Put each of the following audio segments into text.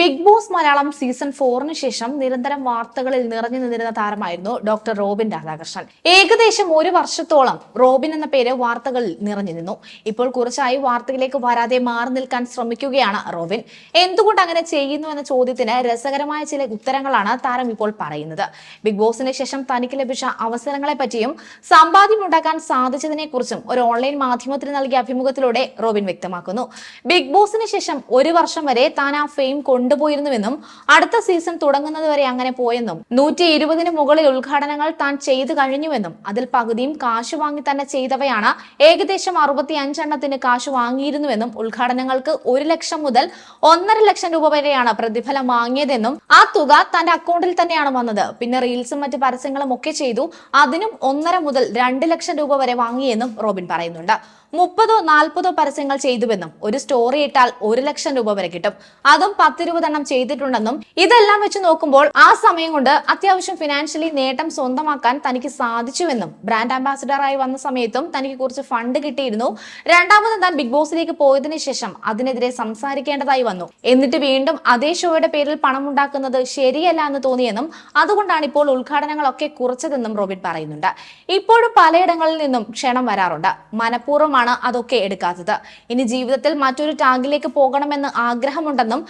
Big boss Malayalam season four ശേഷം നിരന്തരം വാർത്തകളിൽ നിറഞ്ഞു നിന്നിരുന്ന താരമായിരുന്നു ഡോക്ടർ റോബിൻ രാധാകൃഷ്ണൻ. ഏകദേശം ഒരു വർഷത്തോളം റോബിൻ എന്ന പേര് വാർത്തകളിൽ നിറഞ്ഞു നിന്നു. ഇപ്പോൾ കുറച്ചായി വാർത്തകളിലേക്ക് വരാതെ മാറി നിൽക്കാൻ ശ്രമിക്കുകയാണ് റോബിൻ. എന്തുകൊണ്ട് അങ്ങനെ ചെയ്യുന്നു എന്ന ചോദ്യത്തിന് രസകരമായ ചില ഉത്തരങ്ങളാണ് താരം ഇപ്പോൾ പറയുന്നത്. ബിഗ് ബോസിന് ശേഷം തനിക്ക് ലഭിച്ച അവസരങ്ങളെ പറ്റിയും സമ്പാദ്യമുണ്ടാക്കാൻ സാധിച്ചതിനെ കുറിച്ചും ഒരു ഓൺലൈൻ മാധ്യമത്തിന് നൽകിയ അഭിമുഖത്തിലൂടെ റോബിൻ വ്യക്തമാക്കുന്നു. ബിഗ് ബോസിന് ശേഷം ഒരു വർഷം വരെ താൻ ആ ഫെയിം കൊണ്ടുപോയിരുന്നുവെന്നും അടുത്ത സീസൺ തുടങ്ങുന്നത് വരെ അങ്ങനെ പോയെന്നും നൂറ്റി ഇരുപതിന് മുകളിൽ ഉദ്ഘാടനങ്ങൾ താൻ ചെയ്തു കഴിഞ്ഞുവെന്നും അതിൽ പകുതിയും കാശ് വാങ്ങി തന്നെ ചെയ്തവയാണ് ഏകദേശം അറുപത്തി അഞ്ചെണ്ണത്തിന് കാശ് വാങ്ങിയിരുന്നുവെന്നും ഉദ്ഘാടനങ്ങൾക്ക് ഒരു ലക്ഷം മുതൽ ഒന്നര ലക്ഷം രൂപ വരെയാണ് പ്രതിഫലം വാങ്ങിയതെന്നും ആ തുക തന്റെ അക്കൗണ്ടിൽ തന്നെയാണ് വന്നത്. പിന്നെ റീൽസും മറ്റ് പരസ്യങ്ങളും ഒക്കെ ചെയ്തു അതിനും ഒന്നര മുതൽ രണ്ട് ലക്ഷം രൂപ വരെ വാങ്ങിയെന്നും റോബിൻ പറയുന്നുണ്ട്. മുപ്പതോ നാൽപ്പതോ പരസ്യങ്ങൾ ചെയ്തുവെന്നും ഒരു സ്റ്റോറി ഇട്ടാൽ ഒരു ലക്ഷം രൂപ വരെ കിട്ടും. അതും പത്തിരുപതെണ്ണം ചെയ്തിട്ടുണ്ടെന്നും ഇതെല്ലാം വെച്ച് നോക്കുമ്പോൾ ആ സമയം കൊണ്ട് അത്യാവശ്യം ഫിനാൻഷ്യലി നേട്ടം സ്വന്തമാക്കാൻ തനിക്ക് സാധിച്ചുവെന്നും ബ്രാൻഡ് അംബാസിഡറായി വന്ന സമയത്തും തനിക്ക് കുറച്ച് ഫണ്ട് കിട്ടിയിരുന്നു. രണ്ടാമത് താൻ ബിഗ് ബോസിലേക്ക് പോയതിനു ശേഷം അതിനെതിരെ സംസാരിക്കേണ്ടതായി വന്നു. എന്നിട്ട് വീണ്ടും അതേ ഷോയുടെ പേരിൽ പണം ഉണ്ടാക്കുന്നത് ശരിയല്ല എന്ന് തോന്നിയെന്നും അതുകൊണ്ടാണ് ഇപ്പോൾ ഉദ്ഘാടനങ്ങളൊക്കെ കുറച്ചതെന്നും റോബിറ്റ് പറയുന്നുണ്ട്. ഇപ്പോഴും പലയിടങ്ങളിൽ നിന്നും ക്ഷണം വരാറുണ്ട്. മനഃപൂർവമാണ് അതൊക്കെ എടുക്കാത്തത്. ഇനി ജീവിതത്തിൽ മറ്റൊരു ടാഗിലേക്ക് പോകണമെന്ന് ആഗ്രഹമുണ്ടെന്നും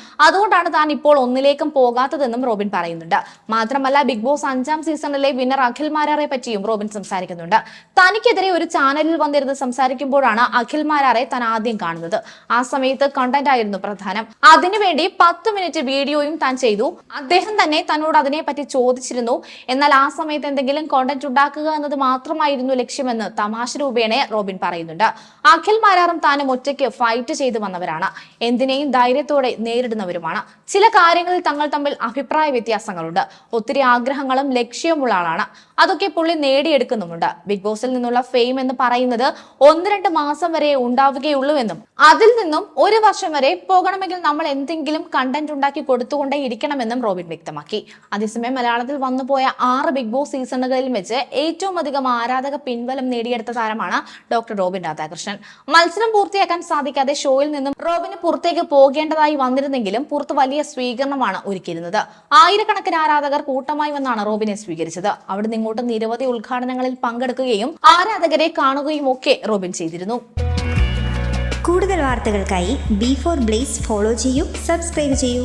അതുകൊണ്ടാണ് താൻ ഇപ്പോൾ ഒന്നിലേക്കും പോകാത്തതെന്നും റോബിൻ പറയുന്നുണ്ട്. മാത്രമല്ല ബിഗ് ബോസ് അഞ്ചാം സീസണിലെ വിന്നർ അഖിൽ മാരാറെ പറ്റിയും റോബിൻ സംസാരിക്കുന്നുണ്ട്. തനിക്കെതിരെ ഒരു ചാനലിൽ വന്നിരുന്ന് സംസാരിക്കുമ്പോഴാണ് അഖിൽ മാരാറെ താൻ ആദ്യം കാണുന്നത്. ആ സമയത്ത് കണ്ടന്റ് ആയിരുന്നു പ്രധാനം. അതിനുവേണ്ടി പത്ത് മിനിറ്റ് വീഡിയോയും താൻ ചെയ്തു. അദ്ദേഹം തന്നെ തന്നോട് അതിനെപ്പറ്റി ചോദിച്ചിരുന്നു. എന്നാൽ ആ സമയത്ത് എന്തെങ്കിലും കോണ്ടന്റ് ഉണ്ടാക്കുക എന്നത് മാത്രമായിരുന്നു ലക്ഷ്യമെന്ന് തമാശ രൂപേണ റോബിൻ പറയുന്നുണ്ട്. അഖിൽ മാരാറും താനും ഒറ്റയ്ക്ക് ഫൈറ്റ് ചെയ്തു വന്നവരാണ്. എന്തിനേയും ധൈര്യത്തോടെ നേരിടുന്നവരുമാണ്. ചില കാര്യങ്ങളിൽ തങ്ങൾ തമ്മിൽ അഭിപ്രായ വ്യത്യാസങ്ങളുണ്ട്. ഒത്തിരി ആഗ്രഹങ്ങളും ലക്ഷ്യമുള്ള ആളാണ്. അതൊക്കെ പുള്ളി നേടിയെടുക്കുന്നുമുണ്ട്. ബിഗ് ബോസിൽ നിന്നുള്ള ഫെയിം എന്ന് പറയുന്നത് ഒന്ന് രണ്ട് മാസം വരെ ഉണ്ടാവുകയുള്ളൂ എന്നും അതിൽ നിന്നും ഒരു വർഷം വരെ പോകണമെങ്കിൽ നമ്മൾ എന്തെങ്കിലും കണ്ടന്റ് ഉണ്ടാക്കി കൊടുത്തുകൊണ്ടേ ഇരിക്കണമെന്നും റോബിൻ വ്യക്തമാക്കി. അതേസമയം മലയാളത്തിൽ വന്നുപോയ ആറ് ബിഗ് ബോസ് സീസണുകളിൽ വെച്ച് ഏറ്റവും അധികം ആരാധക പിൻബലം നേടിയെടുത്ത താരമാണ് ഡോക്ടർ റോബിൻ രാധാകൃഷ്ണൻ. മത്സരം പൂർത്തിയാക്കാൻ സാധിക്കാതെ ഷോയിൽ നിന്നും റോബിന് പുറത്തേക്ക് പോകേണ്ടതായി വന്നിരുന്നെങ്കിലും പുറത്ത് വലിയ സ്വീകരണമാണ് ഒരുക്കിയിരുന്നത്. ആയിരക്കണക്കിന് ആരാധകർ കൂട്ടമായി വന്നാണ് റോബിനെ സ്വീകരിച്ചത്. അവിടുന്ന് ഇങ്ങോട്ട് നിരവധി ഉദ്ഘാടനങ്ങളിൽ പങ്കെടുക്കുകയും ആരാധകരെ കാണുകയും ഒക്കെ റോബിൻ ചെയ്തിരുന്നു. കൂടുതൽ വാർത്തകൾക്കായി ബി ഫോർ ബ്ലേസ് ഫോളോ ചെയ്യൂ സബ്സ്ക്രൈബ് ചെയ്യൂ.